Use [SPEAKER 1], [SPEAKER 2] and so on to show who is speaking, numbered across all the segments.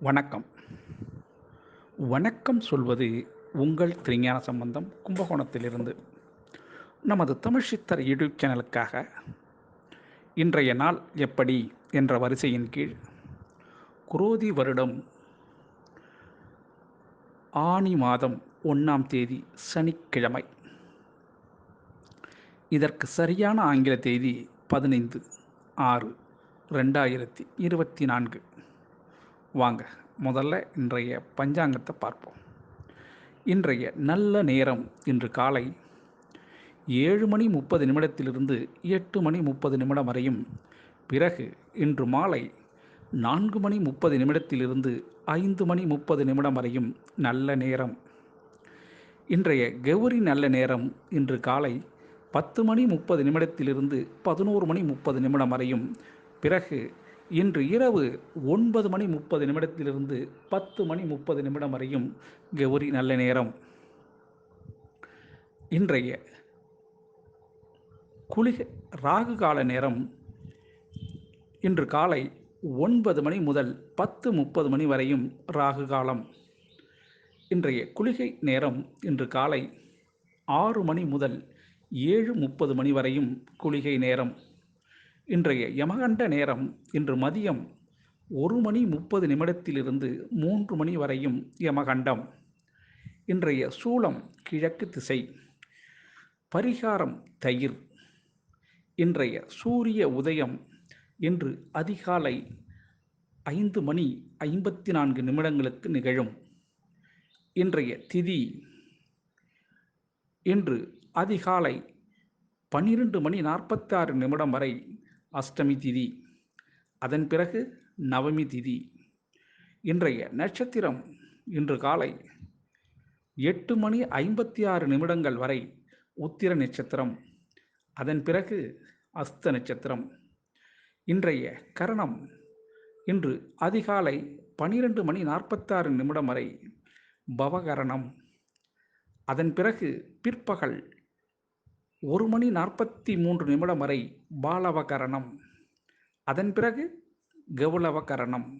[SPEAKER 1] வணக்கம். வணக்கம் சொல்வது உங்கள் திருஞான சம்பந்தம் கும்பகோணத்திலிருந்து. நமது தமிழ் சித்தர் யூடியூப் சேனலுக்காக இன்றைய நாள் எப்படி என்ற வரிசையின் கீழ் குரோதி வருடம் ஆனி மாதம் ஒன்றாம் தேதி சனிக்கிழமை. இதற்கு சரியான ஆங்கில தேதி பதினைந்து ஆறு ரெண்டாயிரத்தி இருபத்தி நான்கு. வாங்க முதல்ல இன்றைய பஞ்சாங்கத்தை பார்ப்போம். இன்றைய நல்ல நேரம் இன்று காலை ஏழு மணி முப்பது நிமிடத்திலிருந்து எட்டு மணி முப்பது நிமிடம் வரையும். பிறகு இன்று மாலை நான்கு மணி முப்பது நிமிடத்திலிருந்து ஐந்து மணி முப்பது நிமிடம் வரையும் நல்ல நேரம். இன்றைய கௌரி நல்ல நேரம் இன்று காலை பத்து மணி முப்பது நிமிடத்திலிருந்து பதினோரு மணி முப்பது நிமிடம் வரையும். பிறகு இன்று இரவு ஒன்பது மணி முப்பது நிமிடத்திலிருந்து பத்து மணி முப்பது நிமிடம் வரையும் கௌரி நல்ல நேரம். இன்றைய குளிகை ராகு கால நேரம் இன்று காலை ஒன்பது மணி முதல் பத்து முப்பது மணி வரையும் ராகு காலம். இன்றைய குளிகை நேரம் இன்று காலை ஆறு மணி முதல் ஏழு முப்பது மணி வரையும் குளிகை நேரம். இன்றைய யமகண்ட நேரம் இன்று மதியம் ஒரு மணி முப்பது நிமிடத்திலிருந்து மூன்று மணி வரையும் யமகண்டம். இன்றைய சூளம் கிழக்கு திசை. பரிகாரம் தயிர். இன்றைய சூரிய உதயம் இன்று அதிகாலை ஐந்து மணி ஐம்பத்தி நான்கு நிமிடங்களுக்கு நிகழும். இன்றைய திதி இன்று அதிகாலை பன்னிரண்டு மணி நாற்பத்தாறு நிமிடம் வரை அஷ்டமி திதி. அதன் பிறகு நவமி திதி. இன்றைய நட்சத்திரம் இன்று காலை எட்டு மணி ஐம்பத்தி ஆறு நிமிடங்கள் வரை உத்திர நட்சத்திரம். அதன் பிறகு அஸ்த நட்சத்திரம். இன்றைய கரணம் இன்று அதிகாலை பனிரெண்டு மணி நாற்பத்தாறு நிமிடம் வரை பவகரணம். அதன் பிறகு பிற்பகல் ஒரு மணி நாற்பத்தி மூன்று நிமிடம் வரை பாலவகரணம். அதன் பிறகு கவுளவகரணம்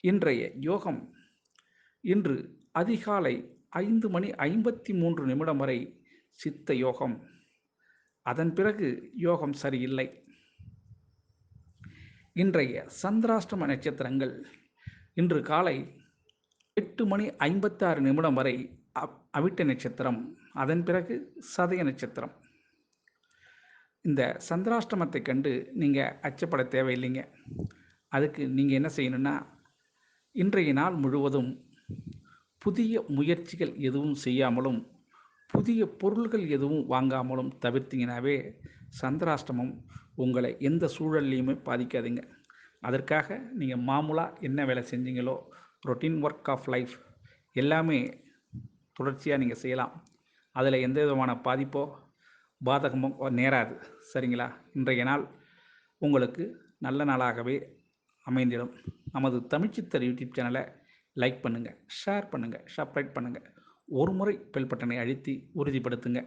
[SPEAKER 1] இன்றைய யோகம். இன்று அதிகாலை ஐந்து மணி ஐம்பத்தி மூன்று நிமிடம் வரை சித்த யோகம். அதன் பிறகு யோகம் சரியில்லை. இன்றைய சந்திராஷ்டம நட்சத்திரங்கள். இன்று காலை எட்டு மணி ஐம்பத்தாறு நிமிடம் வரை அவிட்ட நட்சத்திரம். அதன் பிறகு சதய நட்சத்திரம். இந்த சந்திராஷ்டமத்தை கண்டு நீங்கள் அச்சப்பட தேவையில்லைங்க. அதுக்கு நீங்கள் என்ன செய்யணுன்னா இன்றைய நாள் முழுவதும் புதிய முயற்சிகள் எதுவும் செய்யாமலும் புதிய பொருள்கள் எதுவும் வாங்காமலும் தவிர்த்தீங்கனாவே சந்திராஷ்டமம் உங்களை எந்த சூழல்லையுமே பாதிக்காதுங்க. அதற்காக நீங்கள் மாமூலாக என்ன வேலை செஞ்சீங்களோ ரொட்டீன் ஒர்க் ஆஃப் லைஃப் எல்லாமே தொடர்ச்சியாக நீங்கள் செய்யலாம். அதில் எந்த விதமான பாதிப்போ பாதகமோ நேராது. சரிங்களா? இன்றைய நாள் உங்களுக்கு நல்ல நாளாகவே அமைந்திடும். நமது தமிழ்ச்சித்தர் யூடியூப் சேனலை லைக் பண்ணுங்கள் ஷேர் பண்ணுங்கள் சப்ஸ்கிரைப் பண்ணுங்கள் ஒரு முறை பெல் பட்டனை அழுத்தி உறுதிப்படுத்துங்க.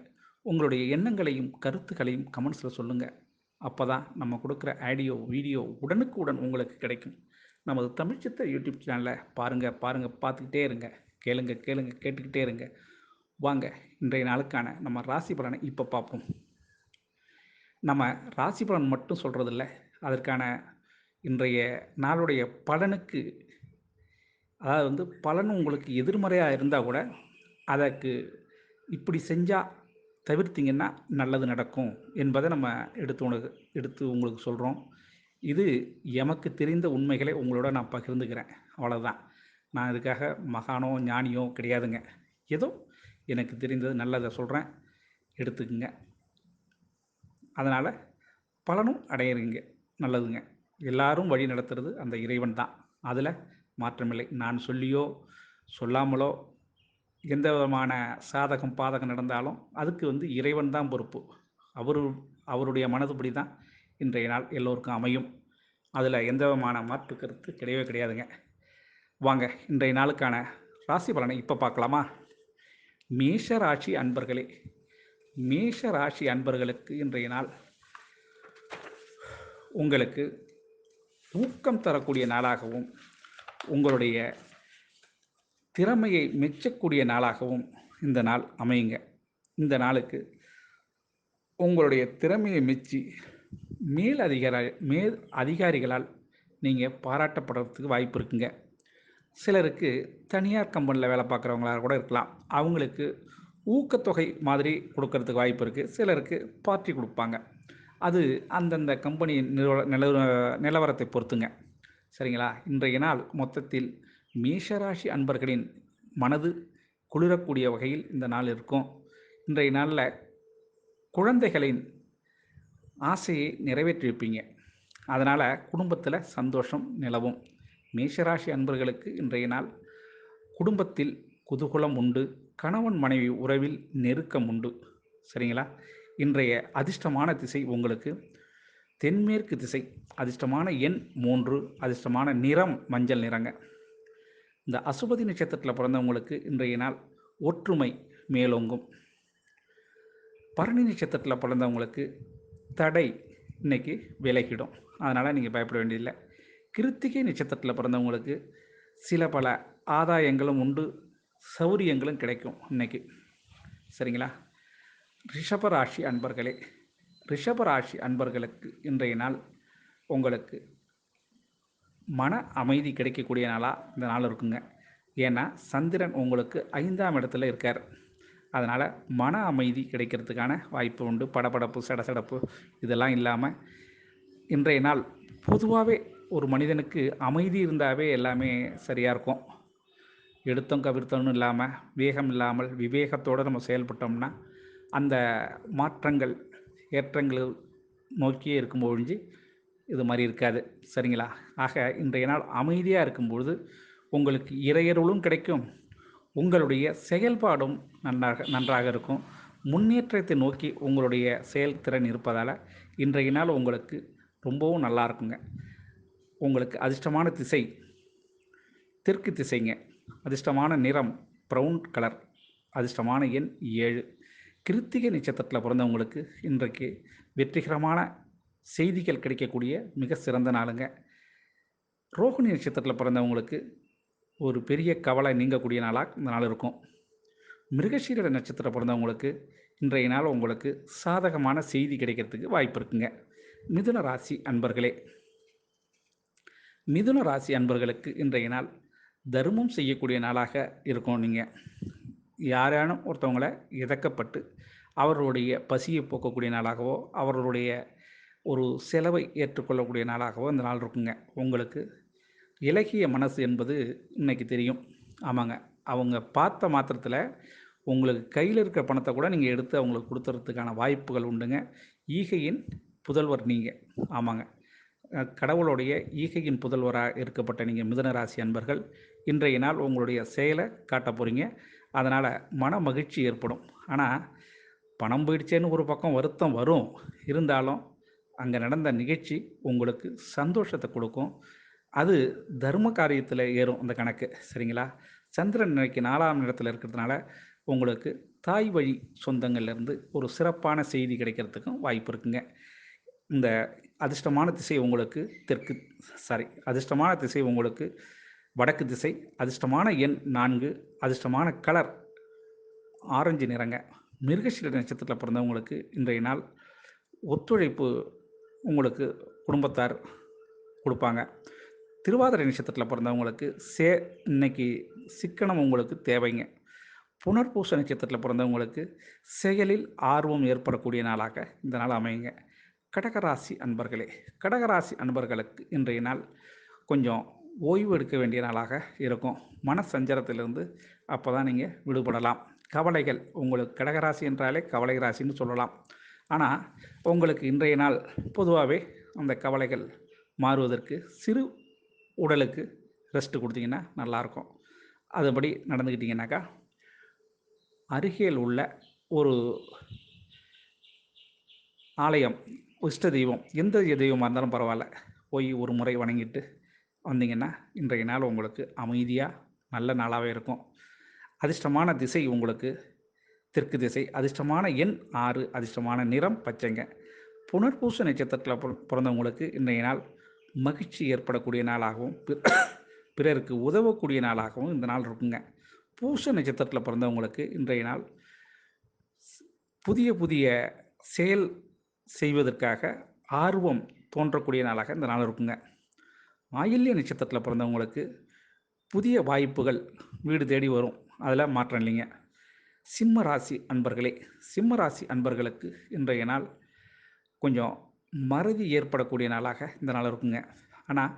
[SPEAKER 1] உங்களுடைய எண்ணங்களையும் கருத்துக்களையும் கமெண்ட்ஸில் சொல்லுங்கள் அப்போ தான் நம்ம கொடுக்குற ஆடியோ வீடியோ உடனுக்கு உடன் உங்களுக்கு கிடைக்கும். நமது தமிழ்ச்சித்தர் யூடியூப் சேனலை பாருங்கள் பாருங்கள் பார்த்துக்கிட்டே இருங்க. கேளுங்க கேளுங்க கேட்டுக்கிட்டே இருங்க. வாங்க இன்றைய நாளுக்கான நம்ம ராசி பலனை இப்போ பார்ப்போம். நம்ம ராசி பலன் மட்டும் சொல்கிறதில்ல அதற்கான இன்றைய நாளுடைய பலனுக்கு அதாவது வந்து பலன் உங்களுக்கு எதிர்மறையாக இருந்தால் கூட அதற்கு இப்படி செஞ்சால் தவிர்த்திங்கன்னா நல்லது நடக்கும் என்பதை நம்ம எடுத்து உனக்கு எடுத்து உங்களுக்கு சொல்கிறோம் இது எமக்கு தெரிந்த உண்மைகளை உங்களோட நான் பகிர்ந்துக்கிறேன். அவ்வளோதான் நான் இதுக்காக மகானோ ஞானியோ கிடையாதுங்க. ஏதோ எனக்கு தெரிந்தது நல்லதை சொல்கிறேன் எடுத்துக்குங்க. அதனால் பலனும் அடையிறீங்க. நல்லதுங்க. எல்லாரும் வழி நடத்துறது அந்த இறைவன் தான். அதில் மாற்றமில்லை. நான் சொல்லியோ சொல்லாமலோ எந்த விதமான சாதகம் பாதகம் நடந்தாலும் அதுக்கு வந்து இறைவன் தான் பொறுப்பு. அவர் அவருடைய மனதுபடி தான் இன்றைய நாள் எல்லோருக்கும் அமையும். அதில் எந்த விதமான மாற்று கருத்து கிடையவே கிடையாதுங்க. வாங்க இன்றைய நாளுக்கான ராசி பலனை இப்போ பார்க்கலாமா? மேஷராசி அன்பர்களே மேஷராசி அன்பர்களுக்கு இன்றைய நாள் உங்களுக்கு ஊக்கம் தரக்கூடிய நாளாகவும் உங்களுடைய திறமையை மெச்சக்கூடிய நாளாகவும் இந்த நாள் அமையுங்க. இந்த நாளுக்கு உங்களுடைய திறமையை மெச்சி மேல் அதிகார மேல் அதிகாரிகளால் நீங்கள் பாராட்டப்படுறதுக்கு வாய்ப்பு இருக்குங்க. சிலருக்கு தனியார் கம்பெனியில் வேலை பார்க்குறவங்களாக கூட இருக்கலாம். அவங்களுக்கு ஊக்கத்தொகை மாதிரி கொடுக்கறதுக்கு வாய்ப்பு இருக்குது சிலருக்கு பார்ட்டி கொடுப்பாங்க. அது அந்தந்த கம்பெனி நிலவர நில நிலவரத்தை பொறுத்துங்க. சரிங்களா? இன்றைய நாள் மொத்தத்தில் மேஷராசி அன்பர்களின் மனது குளிரக்கூடிய வகையில் இந்த நாள் இருக்கும். இன்றைய நாளில் குழந்தைகளின் ஆசையை நிறைவேற்றியிருப்பீங்க அதனால் குடும்பத்தில் சந்தோஷம் நிலவும். மேஷராசி அன்பர்களுக்கு இன்றைய நாள் குடும்பத்தில் குதூகலம் உண்டு கணவன் மனைவி உறவில் நெருக்கம் உண்டு. சரிங்களா? இன்றைய அதிர்ஷ்டமான திசை உங்களுக்கு. தென்மேற்கு திசை அதிர்ஷ்டமான எண் மூன்று அதிர்ஷ்டமான நிறம் மஞ்சள் நிறங்க. இந்த அசுபதி நட்சத்திரத்தில் பிறந்தவங்களுக்கு இன்றைய நாள் ஒற்றுமை மேலோங்கும். பரணி நட்சத்திரத்தில் பிறந்தவங்களுக்கு தடை இன்னைக்கு விலகிடும். அதனால் நீங்கள் பயப்பட வேண்டியதில்லை. கிருத்திகை நட்சத்திரத்தில் பிறந்தவங்களுக்கு சில பல ஆதாயங்களும் உண்டு சௌரியங்களும் கிடைக்கும் இன்னைக்கு சரிங்களா? ரிஷபராசி அன்பர்களே ரிஷபராசி அன்பர்களுக்கு இன்றைய நாள் உங்களுக்கு மன அமைதி கிடைக்கக்கூடிய நாளாக இந்த நாள் இருக்குங்க. ஏன்னா சந்திரன் உங்களுக்கு ஐந்தாம் இடத்துல இருக்கார். அதனால் மன அமைதி கிடைக்கிறதுக்கான வாய்ப்பு உண்டு. படபடப்பு சடசடப்பு இதெல்லாம் இல்லாமல் இன்றைய நாள் பொதுவாகவே ஒரு மனிதனுக்கு அமைதி இருந்தாவே எல்லாமே சரியாக இருக்கும். எடுத்தோம் கவிர்த்தோன்னு இல்லாமல் வேகம் இல்லாமல் விவேகத்தோடு நம்ம செயல்பட்டோம்னா அந்த மாற்றங்கள் ஏற்றங்கள் நோக்கியே இருக்கும் ஒழிஞ்சு இது மாதிரி இருக்காது. சரிங்களா? ஆக இன்றைய நாள் அமைதியாக இருக்கும்பொழுது உங்களுக்கு இறையருளும் கிடைக்கும். உங்களுடைய செயல்பாடும் நன்றாக நன்றாக இருக்கும். முன்னேற்றத்தை நோக்கி உங்களுடைய செயல்திறன் இருப்பதால் இன்றைய நாள் உங்களுக்கு ரொம்பவும் நல்லா இருக்குங்க. உங்களுக்கு அதிர்ஷ்டமான திசை தெற்கு திசைங்க. அதிர்ஷ்டமான நிறம் ப்ரௌன் கலர் அதிர்ஷ்டமான எண் ஏழு. கிருத்திகை நட்சத்திரத்தில் பிறந்தவங்களுக்கு இன்றைக்கு வெற்றிகரமான செய்திகள் கிடைக்கக்கூடிய மிக சிறந்த நாளுங்க. ரோஹிணி நட்சத்திரத்தில் பிறந்தவங்களுக்கு ஒரு பெரிய கவலை நீங்கக்கூடிய நாளாக இந்த நாள் இருக்கும். மிருகசீரட நட்சத்திரம் பிறந்தவங்களுக்கு இன்றைய நாள் உங்களுக்கு சாதகமான செய்தி கிடைக்கிறதுக்கு வாய்ப்பு இருக்குங்க. மிதுன ராசி அன்பர்களே. மிதுன ராசி அன்பர்களுக்கு இன்றைய நாள் தர்மம் செய்யக்கூடிய நாளாக இருக்கும் நீங்கள் யாரானும் ஒருத்தவங்களை இறக்கப்பட்டு அவர்களுடைய பசியை போக்கக்கூடிய நாளாகவோ அவர்களுடைய ஒரு செலவை ஏற்றுக்கொள்ளக்கூடிய நாளாகவோ அந்த நாள் இருக்குங்க. உங்களுக்கு இலகிய மனசு என்பது இன்றைக்கி தெரியும். ஆமாங்க. அவங்க பார்த்த மாத்திரத்தில் உங்களுக்கு கையில் இருக்கிற பணத்தை கூட நீங்கள் எடுத்து அவங்களுக்கு கொடுத்துறதுக்கான வாய்ப்புகள் உண்டுங்க. ஈகையின் புதல்வர் நீங்கள் ஆமாங்க. கடவுளுடைய ஈகையின் புதல்வராக இருக்கப்பட்ட நீங்கள் மிதனராசி அன்பர்கள் இன்றைய நாள் உங்களுடைய செயலை காட்ட போகிறீங்க அதனால் மன மகிழ்ச்சி ஏற்படும். ஆனால் பணம் போயிடுச்சேன்னு ஒரு பக்கம் வருத்தம் வரும். இருந்தாலும் அங்கே நடந்த நிகழ்ச்சி உங்களுக்கு சந்தோஷத்தை கொடுக்கும். அது தர்ம காரியத்தில் ஏறும் அந்த கணக்கு. சரிங்களா? சந்திரன் இன்னைக்கு நாலாம் இடத்துல இருக்கிறதுனால உங்களுக்கு தாய் வழி சொந்தங்கள்லேருந்து ஒரு சிறப்பான செய்தி கிடைக்கிறதுக்கும் வாய்ப்பு இருக்குங்க. இந்த அதிர்ஷ்டமான திசை உங்களுக்கு தெற்கு சாரி அதிர்ஷ்டமான திசை உங்களுக்கு வடக்கு திசை அதிர்ஷ்டமான எண் நான்கு அதிர்ஷ்டமான கலர் ஆரஞ்சு நிறங்க. மிருகசீர நட்சத்திரத்தில் பிறந்தவங்களுக்கு இன்றைய நாள் ஒத்துழைப்பு உங்களுக்கு குடும்பத்தார் கொடுப்பாங்க. திருவாதிரை நட்சத்திரத்தில் பிறந்தவங்களுக்கு சே இன்னைக்கு சிக்கனம் உங்களுக்கு தேவைங்க. புனர்பூச நட்சத்திரத்தில் பிறந்தவங்களுக்கு செயலில் ஆர்வம் ஏற்படக்கூடிய நாளாக இந்த நாள் அமையுங்க. கடகராசி அன்பர்களே கடகராசி அன்பர்களுக்கு இன்றைய நாள் கொஞ்சம் ஓய்வு எடுக்க வேண்டிய நாளாக இருக்கும். மன சஞ்சலத்திலிருந்து அப்போ தான் நீங்கள் விடுபடலாம். கவலைகள் உங்களுக்கு கடகராசி என்றாலே கவலை ராசின்னு சொல்லலாம். ஆனால் உங்களுக்கு இன்றைய நாள் பொதுவாகவே அந்த கவலைகள் மாறுவதற்கு சிறு உடலுக்கு ரெஸ்ட் கொடுத்தீங்கன்னா நல்லாயிருக்கும். அதுபடி நடந்துக்கிட்டிங்கனாக்கா அருகில் உள்ள ஒரு ஆலயம் இஷ்ட தெய்வம். எந்த தெய்வமாக இருந்தாலும் பரவாயில்ல. போய் ஒரு முறை வணங்கிட்டு வந்தீங்கன்னா இன்றைய நாள் உங்களுக்கு அமைதியாக நல்ல நாளாகவே இருக்கும். அதிர்ஷ்டமான திசை உங்களுக்கு தெற்கு திசை. அதிர்ஷ்டமான எண் ஆறு. அதிர்ஷ்டமான நிறம் பச்சைங்க. புனர்பூச நட்சத்திரத்தில் பிற- பிறந்தவங்களுக்கு இன்றைய நாள் மகிழ்ச்சி ஏற்படக்கூடிய நாளாகவும் பிறருக்கு உதவக்கூடிய நாளாகவும் இந்த நாள் இருக்குங்க. பூச நட்சத்திரத்தில் பிறந்தவங்களுக்கு இன்றைய நாள் புதிய புதிய செயல் செய்வதற்காக ஆர்வம் தோன்றக்கூடிய நாளாக இந்த நாள் இருக்குங்க. ஆயில்ய நட்சத்திரத்தில் பிறந்தவங்களுக்கு புதிய வாய்ப்புகள் வீடு தேடி வரும். அதில் மாற்றம் இல்லைங்க. சிம்ம ராசி அன்பர்களே சிம்ம ராசி அன்பர்களுக்கு இன்றைய நாள் கொஞ்சம் மறதி ஏற்படக்கூடிய நாளாக இந்த நாள் இருக்குங்க. ஆனால்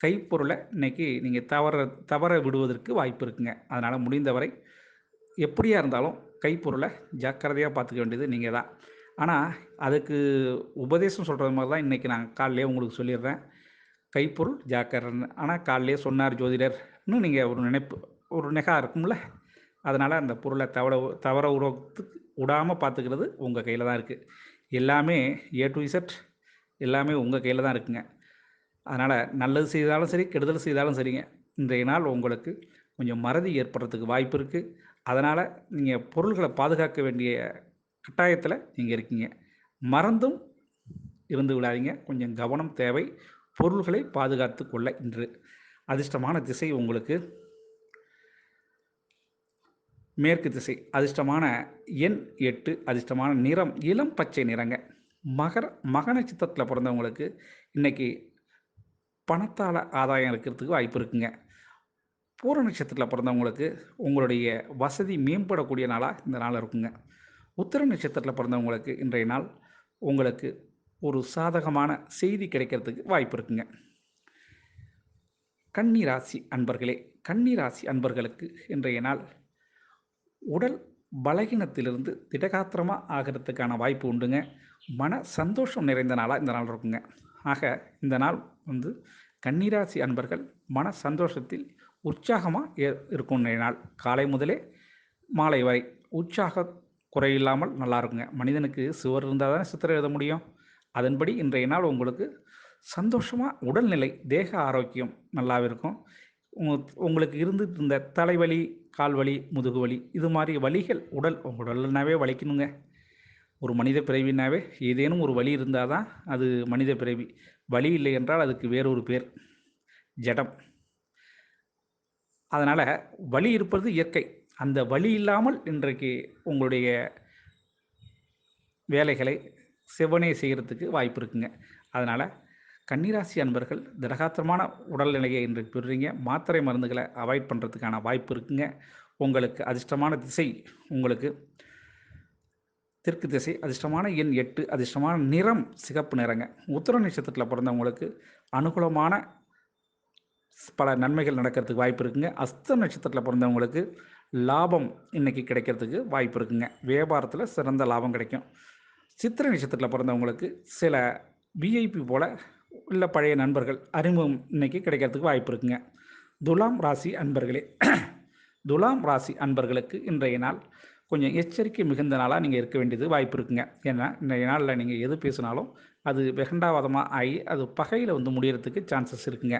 [SPEAKER 1] கைப்பொருளை இன்றைக்கி நீங்கள் தவற தவற விடுவதற்கு வாய்ப்பு இருக்குங்க. அதனால் முடிந்தவரை எப்படியாக இருந்தாலும் கைப்பொருளை ஜாக்கிரதையாக பார்த்துக்க வேண்டியது நீங்கள் தான் ஆனால் அதுக்கு உபதேசம் சொல்கிறது மாதிரி தான் இன்றைக்கி நான் காலையிலே உங்களுக்கு சொல்லிடுறேன். கைப்பொருள் ஜாக்கரன் ஆனால் காலையிலே சொன்னார் ஜோதிடர்னு நீங்கள் ஒரு நினைப்பு ஒரு நெகா இருக்கும்ல? அதனால் அந்த பொருளை தவற தவற உருவத்துக்கு விடாமல் பார்த்துக்கிறது உங்கள் கையில் தான் இருக்குது எல்லாமே ஏ டு இசட் எல்லாமே உங்கள் கையில் தான் இருக்குங்க. அதனால் நல்லது செய்தாலும் சரி கெடுதல் செய்தாலும் சரிங்க. இன்றைய நாள் உங்களுக்கு கொஞ்சம் மறதி ஏற்படுறதுக்கு வாய்ப்பு இருக்குது அதனால் நீங்கள் பொருள்களை பாதுகாக்க வேண்டிய கட்டாயத்தில் நீங்கள் இருக்கீங்க. மறந்தும் இருந்து விடாதீங்க. கொஞ்சம் கவனம் தேவை. பொருள்களை பாதுகாத்து கொள்ள இன்று அதிர்ஷ்டமான திசை உங்களுக்கு. மேற்கு திசை அதிர்ஷ்டமான எண் எட்டு அதிர்ஷ்டமான நிறம் இளம் பச்சை நிறங்க. மகர மக நட்சத்திரத்தில் பிறந்தவங்களுக்கு இன்றைக்கி பணத்தால் ஆதாயம் இருக்கிறதுக்கு வாய்ப்பு இருக்குங்க. பூர நட்சத்திரத்தில் பிறந்தவங்களுக்கு உங்களுடைய வசதி மேம்படக்கூடிய நாளாக இந்த நாள் இருக்குங்க. உத்திர நட்சத்திரத்தில் பிறந்தவங்களுக்கு இன்றைய நாள் உங்களுக்கு ஒரு சாதகமான செய்தி கிடைக்கிறதுக்கு வாய்ப்பு இருக்குங்க. கன்னி ராசி அன்பர்களே கன்னி ராசி அன்பர்களுக்கு இன்றைய நாள் உடல் பலகீனத்திலிருந்து திடகாத்திரமாக ஆகிறதுக்கான வாய்ப்பு உண்டுங்க. மன சந்தோஷம் நிறைந்த நாளாக இந்த நாள் இருக்குங்க. ஆக இந்த நாள் வந்து கன்னிராசி அன்பர்கள் மன சந்தோஷத்தில் உற்சாகமாக இருக்கும் நாள். காலை முதலே மாலை வரை உற்சாக குறையில்லாமல் நல்லா இருக்குங்க மனிதனுக்கு சுவர் இருந்தால் தானே சித்திரம் எழுத முடியும். அதன்படி இன்றைய நாள் உங்களுக்கு சந்தோஷமாக உடல்நிலை தேக ஆரோக்கியம் நல்லாவே இருக்கும். உங்களுக்கு இருந்துட்டு இருந்த தலைவலி கால்வலி முதுகு வலி இது மாதிரி வலிகள் உடல் உடல்னாவே வலிக்கணுங்க. ஒரு மனித பிறவினாவே ஏதேனும் ஒரு வலி இருந்தால் தான் அது மனித பிறவி. வலி இல்லை என்றால் அதுக்கு வேறொரு பேர் ஜடம். அதனால் வலி இருப்பது இயற்கை. அந்த வழி இல்லாமல் இன்றைக்கு உங்களுடைய வேலைகளை செவ்வனே செய்கிறதுக்கு வாய்ப்பு இருக்குங்க. அதனால் கன்னிராசி அன்பர்கள் திடகாத்திரமான உடல்நிலையை இன்றைக்கு பெறுறீங்க. மாத்திரை மருந்துகளை அவாய்ட் பண்ணுறதுக்கான வாய்ப்பு இருக்குங்க. உங்களுக்கு அதிர்ஷ்டமான திசை உங்களுக்கு தெற்கு திசை அதிர்ஷ்டமான எண் எட்டு அதிர்ஷ்டமான நிறம் சிகப்பு நிறங்க. உத்தர நட்சத்திரத்தில் பிறந்தவங்களுக்கு அனுகூலமான பல நன்மைகள் நடக்கிறதுக்கு வாய்ப்பு இருக்குங்க. அஸ்த நட்சத்திரத்தில் பிறந்தவங்களுக்கு லாபம் இன்றைக்கி கிடைக்கிறதுக்கு வாய்ப்பு இருக்குங்க. வியாபாரத்தில் சிறந்த லாபம் கிடைக்கும். சித்திரை நட்சத்திரத்தில் பிறந்தவங்களுக்கு சில விஐபி போல் உள்ள பழைய நண்பர்கள் அறிமுகம் இன்றைக்கி கிடைக்கிறதுக்கு வாய்ப்பு இருக்குங்க. துலாம் ராசி அன்பர்களே துலாம் ராசி அன்பர்களுக்கு இன்றைய நாள் கொஞ்சம் எச்சரிக்கை மிகுந்த நாளாக நீங்கள் இருக்க வேண்டியது வாய்ப்பு இருக்குங்க. ஏன்னா இன்றைய நாளில் நீங்கள் எது பேசினாலும் அது வெகண்டாவாதமாக ஆகி அது பகையில் வந்து முடியறதுக்கு சான்சஸ் இருக்குங்க.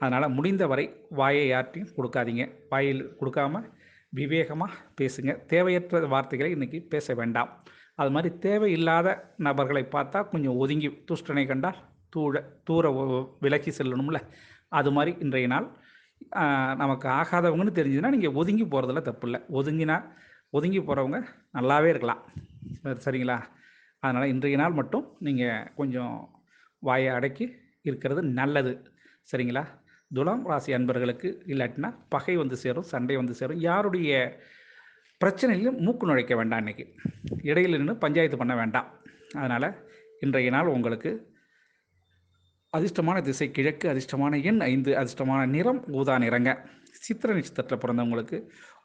[SPEAKER 1] அதனால் முடிந்தவரை வாயை யார்ட்டையும் கொடுக்காதீங்க. வாயில் கொடுக்காம விவேகமாக பேசுங்க. தேவையற்ற வார்த்தைகளை இன்றைக்கி பேச வேண்டாம். அது மாதிரி தேவையில்லாத நபர்களை பார்த்தா கொஞ்சம் ஒதுங்கி துஷ்டனை கண்டால் தூழ தூர விலக்கி செல்லணும்ல. அது மாதிரி இன்றைய நாள் நமக்கு ஆகாதவங்கன்னு தெரிஞ்சதுன்னா நீங்கள் ஒதுங்கி போகிறதுல தப்பு இல்லை ஒதுங்கினா ஒதுங்கி போகிறவங்க நல்லாவே இருக்கலாம். சரிங்களா? அதனால் இன்றைய நாள் மட்டும் நீங்கள் கொஞ்சம் வாயை அடக்கி இருக்கிறது நல்லது. சரிங்களா? துலாம் ராசி அன்பர்களுக்கு இல்லாட்டினா பகை வந்து சேரும் சண்டை வந்து சேரும். யாருடைய பிரச்சனையிலும் மூக்கு நுழைக்க வேண்டாம் இன்றைக்கி இடையில் நின்று பஞ்சாயத்து பண்ண வேண்டாம். அதனால் இன்றைய நாள் உங்களுக்கு அதிர்ஷ்டமான திசை கிழக்கு அதிர்ஷ்டமான எண் ஐந்து அதிர்ஷ்டமான நிறம் ஊதா நிறங்க. சித்திர நட்சத்திரத்தில் பிறந்தவங்களுக்கு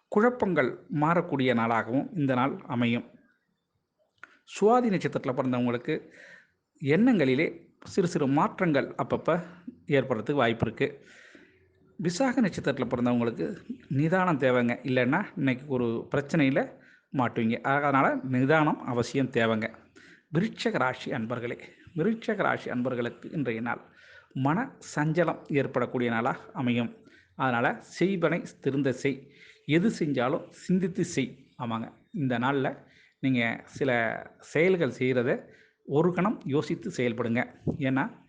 [SPEAKER 1] குழப்பங்கள் மாறக்கூடிய நாளாகவும் இந்த நாள் அமையும். சுவாதி நட்சத்திரத்தில் பிறந்தவங்களுக்கு எண்ணங்களிலே சிறு சிறு மாற்றங்கள் அப்பப்போ ஏற்படுறதுக்கு வாய்ப்பு இருக்குது விசாக நட்சத்திரத்தில் பிறந்தவங்களுக்கு நிதானம் தேவைங்க. இல்லைன்னா இன்றைக்கி ஒரு பிரச்சனையில் மாட்டுவீங்க. அதனால் நிதானம் அவசியம் தேவைங்க. விருட்சக ராசி அன்பர்களே விருட்சக ராசி அன்பர்களுக்கு இன்றைய நாள் மன சஞ்சலம் ஏற்படக்கூடிய நாளாக அமையும். அதனால் செய்வனை திருந்த செய். எது செஞ்சாலும் சிந்தித்து செய். ஆமாங்க. இந்த நாளில் நீங்கள் சில செயல்கள் செய்கிறத ஒரு கணம் யோசித்து செயல்படுங்க. ஏன்னா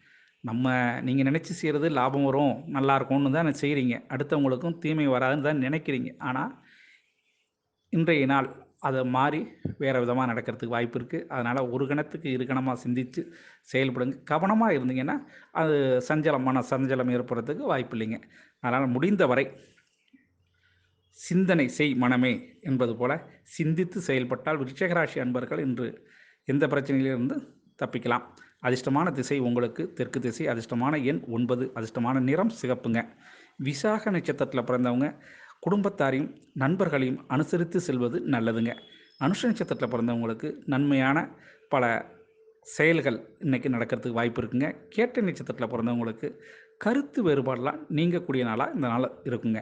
[SPEAKER 1] நம்ம நீங்கள் நினச்சி செய்கிறது லாபம் வரும் நல்லா இருக்கும்னு தான் செய்கிறீங்க அடுத்தவங்களுக்கும் தீமை வராதுன்னு தான் நினைக்கிறீங்க. ஆனால் இன்றைய நாள் அதை மாறி வேறு விதமாக நடக்கிறதுக்கு வாய்ப்பு இருக்குது அதனால் ஒரு கணத்துக்கு இரு கணமாக சிந்தித்து செயல்படுங்க. கவனமாக இருந்தீங்கன்னா அது சஞ்சலம் மன சஞ்சலம் ஏற்படுறதுக்கு வாய்ப்பு இல்லைங்க. அதனால் முடிந்த வரை சிந்தனை செய் மனமே என்பது போல் சிந்தித்து செயல்பட்டால் விருட்சகராசி அன்பர்கள் இன்று எந்த பிரச்சனையிலிருந்து தப்பிக்கலாம். அதிர்ஷ்டமான திசை உங்களுக்கு தெற்கு திசை அதிர்ஷ்டமான எண் ஒன்பது அதிர்ஷ்டமான நிறம் சிகப்புங்க. விசாக நட்சத்திரத்தில் பிறந்தவங்க குடும்பத்தாரையும் நண்பர்களையும் அனுசரித்து செல்வது நல்லதுங்க. அனுஷ நட்சத்திரத்தில் பிறந்தவங்களுக்கு நன்மையான பல செயல்கள் இன்றைக்கி நடக்கிறதுக்கு வாய்ப்பு இருக்குங்க. கேட்ட நட்சத்திரத்தில் பிறந்தவங்களுக்கு கருத்து வேறுபாடெலாம் நீங்கக்கூடிய நாளாக இந்த நாள் இருக்குங்க.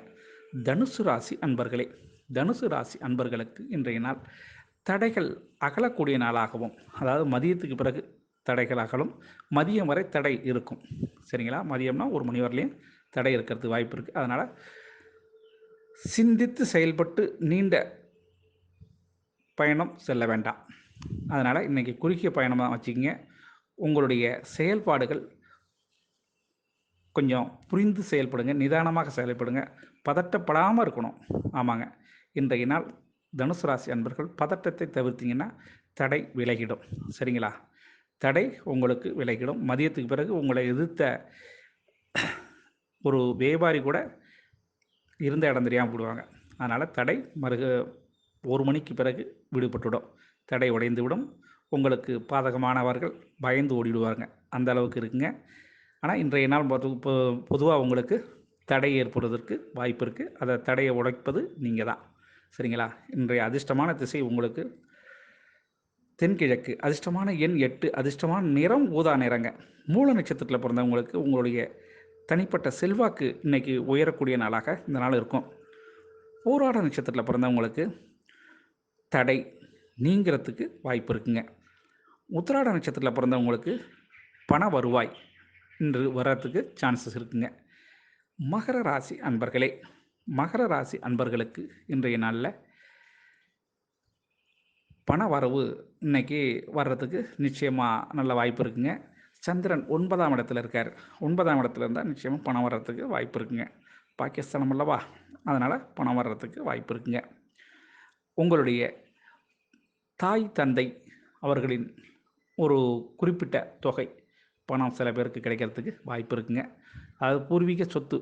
[SPEAKER 1] தனுசு ராசி அன்பர்களே தனுசு ராசி அன்பர்களுக்கு இன்றைய நாள் தடைகள் அகலக்கூடிய நாளாகவும் அதாவது மதியத்துக்கு பிறகு தடைகள் அகலும் மதியம் வரை தடை இருக்கும். சரிங்களா? மதியம்னா ஒரு மணி வரலையும் தடை இருக்கிறதுக்கு வாய்ப்பு இருக்குது அதனால் சிந்தித்து செயல்பட்டு நீண்ட பயணம் செல்ல வேண்டாம். அதனால் இன்றைக்கி குறுகிய பயணமாக வச்சுக்கிங்க. உங்களுடைய செயல்பாடுகள் கொஞ்சம் புரிந்து செயல்படுங்க நிதானமாக செயல்படுங்க. பதட்டப்படாமல் இருக்கணும். ஆமாங்க. இன்றைய நாள் தனுசு ராசி அன்பர்கள் பதட்டத்தை தவிர்த்திங்கன்னா தடை விலகிடும். சரிங்களா? தடை உங்களுக்கு விலகிடும். மதியத்துக்கு பிறகு உங்களை எதிர்த்த ஒரு வியாபாரி கூட இருந்த இடம் தெரியாமல் போடுவாங்க அதனால் தடை மருக ஒரு மணிக்கு பிறகு விடுபட்டுவிடும். தடை உடைந்து விடும். உங்களுக்கு பாதகமானவர்கள் பயந்து ஓடிவிடுவாங்க அந்த அளவுக்கு இருக்குங்க. ஆனால் இன்றைய நாள் பொதுவாக உங்களுக்கு தடை ஏற்படுவதற்கு வாய்ப்பு இருக்குது அதை தடையை உடைப்பது நீங்கள் தான் சரிங்களா? இன்றைய அதிர்ஷ்டமான திசை உங்களுக்கு தென்கிழக்கு அதிர்ஷ்டமான எண் எட்டு அதிர்ஷ்டமான நிறம் ஊதா நிறங்க. மூல நட்சத்திரத்தில் பிறந்தவங்களுக்கு உங்களுடைய தனிப்பட்ட செல்வாக்கு இன்றைக்கி உயரக்கூடிய நாளாக இந்த நாள் இருக்கும். போராட நட்சத்திரத்தில் பிறந்தவங்களுக்கு தடை நீங்கிறதுக்கு வாய்ப்பு இருக்குங்க. உத்திராட நட்சத்திரத்தில் பிறந்தவங்களுக்கு பண வருவாய் இன்று வர்றதுக்கு சான்சஸ் இருக்குங்க. மகர ராசி அன்பர்களே மகர ராசி அன்பர்களுக்கு இன்றைய நாளில் பண வரவு இன்னைக்கு வர்றதுக்கு நிச்சயமாக நல்ல வாய்ப்பு இருக்குங்க. சந்திரன் ஒன்பதாம் இடத்துல இருக்கார். ஒன்பதாம் இடத்துல இருந்தால் நிச்சயமாக பணம் வர்றதுக்கு வாய்ப்பு இருக்குங்க. பாகிஸ்தானம் அல்லவா? அதனால் பணம் வர்றதுக்கு வாய்ப்பு இருக்குங்க. உங்களுடைய தாய் தந்தை அவர்களின் ஒரு குறிப்பிட்ட தொகை பணம் சில பேருக்கு கிடைக்கிறதுக்கு வாய்ப்பு இருக்குங்க. அது பூர்வீக சொத்து.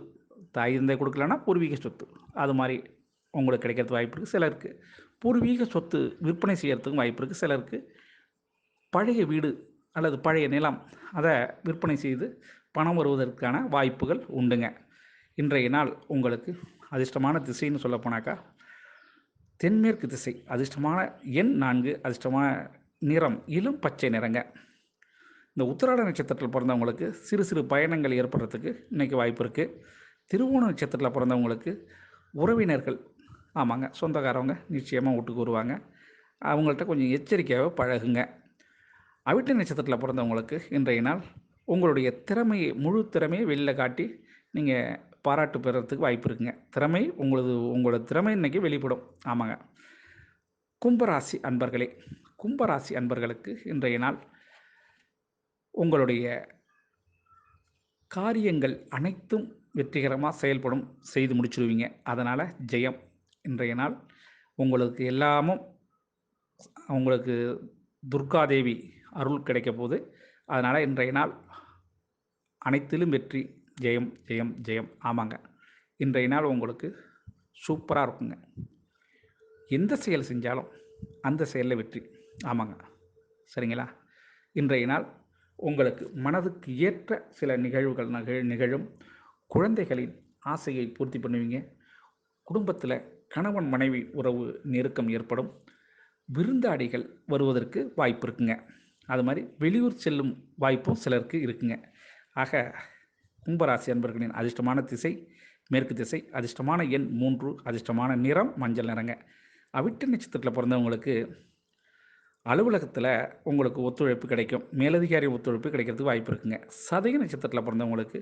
[SPEAKER 1] தாய் தந்தை கொடுக்கலன்னா பூர்வீக சொத்து. அது மாதிரி உங்களுக்கு கிடைக்கிறது வாய்ப்பு இருக்குது சிலருக்கு பூர்வீக சொத்து விற்பனை செய்கிறதுக்கும் வாய்ப்பு இருக்குது சிலருக்கு பழைய வீடு அல்லது பழைய நிலம் அதை விற்பனை செய்து பணம் வருவதற்கான வாய்ப்புகள் உண்டுங்க. இன்றைய நாள் உங்களுக்கு அதிர்ஷ்டமான திசைன்னு சொல்ல போனாக்கா தென்மேற்கு திசை அதிர்ஷ்டமான எண் நான்கு அதிர்ஷ்டமான நிறம் இளம் பச்சை நிறங்க. இந்த உத்திராட நட்சத்திரத்தில் பிறந்தவங்களுக்கு சிறு சிறு பயணங்கள் ஏற்படுறதுக்கு இன்றைக்கி வாய்ப்பு இருக்குது திருவோண நட்சத்திரத்தில் பிறந்தவங்களுக்கு உறவினர்கள் ஆமாங்க. சொந்தக்காரவங்க நிச்சயமாக வீட்டுக்கு வருவாங்க அவங்கள்ட்ட கொஞ்சம் எச்சரிக்கையாக பழகுங்க. அவிட்ட நட்சத்திரத்தில் பிறந்தவங்களுக்கு இன்றைய நாள் உங்களுடைய திறமையை முழு திறமையை வெளியில் காட்டி நீங்கள் பாராட்டு பெறத்துக்கு வாய்ப்பு இருக்குங்க. திறமை உங்களது உங்களோட திறமை இன்றைக்கி வெளிப்படும். ஆமாங்க. கும்பராசி அன்பர்களே கும்பராசி அன்பர்களுக்கு இன்றைய நாள் உங்களுடைய காரியங்கள் அனைத்தும் வெற்றிகரமாக செயல்படும் செய்து முடிச்சிடுவீங்க அதனால் ஜெயம். இன்றைய நாள் உங்களுக்கு எல்லாமும் உங்களுக்கு துர்காதேவி அருள் கிடைக்க போகுது. அதனால் இன்றைய நாள் அனைத்திலும் வெற்றி ஜெயம் ஜெயம் ஜெயம். ஆமாங்க. இன்றைய நாள் உங்களுக்கு சூப்பராக இருக்குங்க. எந்த செயல் செஞ்சாலும் அந்த செயலில் வெற்றி. ஆமாங்க. சரிங்களா? இன்றைய நாள் உங்களுக்கு மனதுக்கு ஏற்ற சில நிகழ்வுகள் நிகழ் நிகழும் குழந்தைகளின் ஆசையை பூர்த்தி பண்ணுவீங்க. குடும்பத்தில் கணவன் மனைவி உறவு நெருக்கம் ஏற்படும். விருந்தாடிகள் வருவதற்கு வாய்ப்பு இருக்குங்க. அது மாதிரி வெளியூர் செல்லும் வாய்ப்பும் சிலருக்கு இருக்குங்க. ஆக கும்பராசி அன்பர்களின் அதிர்ஷ்டமான திசை மேற்கு திசை அதிர்ஷ்டமான எண் மூன்று அதிர்ஷ்டமான நிறம் மஞ்சள் நிறங்க. அவிட்ட நட்சத்திரத்தில் பிறந்தவங்களுக்கு அலுவலகத்தில் உங்களுக்கு ஒத்துழைப்பு கிடைக்கும். மேலதிகாரி ஒத்துழைப்பு கிடைக்கிறதுக்கு வாய்ப்பு இருக்குங்க. சதய நட்சத்திரத்தில் பிறந்தவங்களுக்கு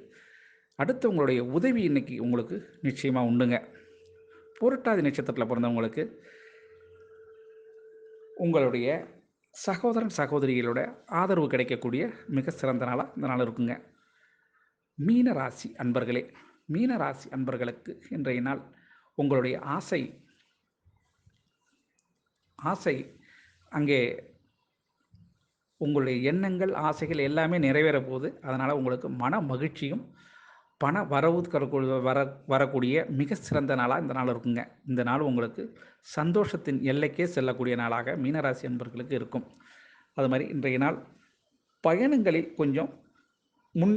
[SPEAKER 1] அடுத்தவங்களுடைய உதவி இன்னைக்கு உங்களுக்கு நிச்சயமாக உண்டுங்க. புரட்டாதி நட்சத்திரத்தில் பிறந்தவங்களுக்கு உங்களுடைய சகோதரன் சகோதரிகளோட ஆதரவு கிடைக்கக்கூடிய மிக சிறந்த நாளாக இந்த நாள் இருக்குங்க. மீன ராசி அன்பர்களே மீன ராசி அன்பர்களுக்கு இன்றைய நாள் உங்களுடைய ஆசை ஆசை அங்கே உங்களுடைய எண்ணங்கள் ஆசைகள் எல்லாமே நிறைவேற போகுது அதனால் உங்களுக்கு மன மகிழ்ச்சியும் பண வரவு தரக்கூடிய வர வரக்கூடிய மிக சிறந்த நாளாக இந்த நாள் இருக்குங்க. இந்த நாள் உங்களுக்கு சந்தோஷத்தின் எல்லைக்கே செல்லக்கூடிய நாளாக மீனராசி அன்பர்களுக்கு இருக்கும். அது மாதிரி இன்றைய நாள் பயணங்களில் கொஞ்சம் முன்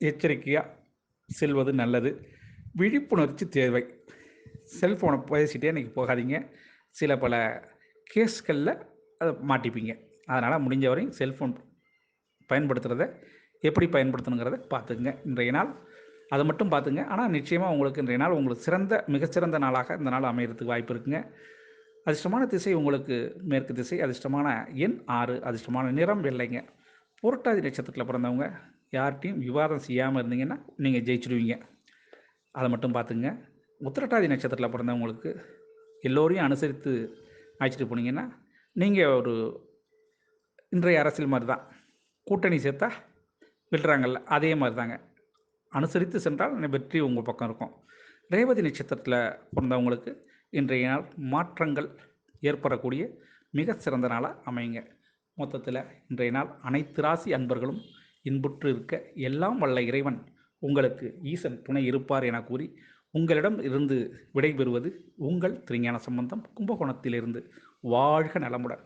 [SPEAKER 1] எச்சரிக்கையாக செல்வது நல்லது. விழிப்புணர்ச்சி தேவை. செல்ஃபோனை பேசிகிட்டே இன்றைக்கி போகாதீங்க. சில பல கேஸ்களில் அதை மாட்டிப்பீங்க. அதனால் முடிஞ்ச வரையும் செல்ஃபோன் பயன்படுத்துகிறத எப்படி பயன்படுத்தணுங்கிறத பார்த்துக்குங்க. இன்றைய நாள் அதை மட்டும் பார்த்துங்க. ஆனால் நிச்சயமாக உங்களுக்கு இன்றைய நாள் உங்களுக்கு சிறந்த மிகச்சிறந்த நாளாக இந்த நாள் அமையறதுக்கு வாய்ப்பு இருக்குங்க. அதிர்ஷ்டமான திசை உங்களுக்கு மேற்கு திசை அதிர்ஷ்டமான எண் ஆறு அதிர்ஷ்டமான நிறம் வெள்ளைங்க. புரட்டாதி நட்சத்திரத்தில் பிறந்தவங்க யார்கிட்டையும் விவாதம் செய்யாமல் இருந்தீங்கன்னா நீங்கள் ஜெயிச்சிடுவீங்க அதை மட்டும் பார்த்துங்க. உத்திரட்டாதி நட்சத்திரத்தில் பிறந்தவங்களுக்கு எல்லோரையும் அனுசரித்து அழைச்சிட்டு போனீங்கன்னா நீங்கள் ஒரு இன்றைய அரசியல் மாதிரி தான் கூட்டணி சேர்த்தா விட்டுறாங்கல்ல அதே மாதிரி தாங்க அனுசரித்து சென்றால் வெற்றி உங்கள் பக்கம் இருக்கும். ரேவதி நட்சத்திரத்தில் பிறந்தவங்களுக்கு இன்றைய நாள் மாற்றங்கள் ஏற்படக்கூடிய மிக சிறந்த நாளாக அமையுங்க. மொத்தத்தில் இன்றைய நாள் அனைத்து ராசி அன்பர்களும் இன்புற்று இருக்க எல்லாம் வல்ல இறைவன் உங்களுக்கு ஈசன் துணை இருப்பார் என கூறி உங்களிடம் இருந்து விடைபெறுவது உங்கள் திருஞான சம்பந்தம் கும்பகோணத்திலிருந்து வாழ்க நலமுடன்.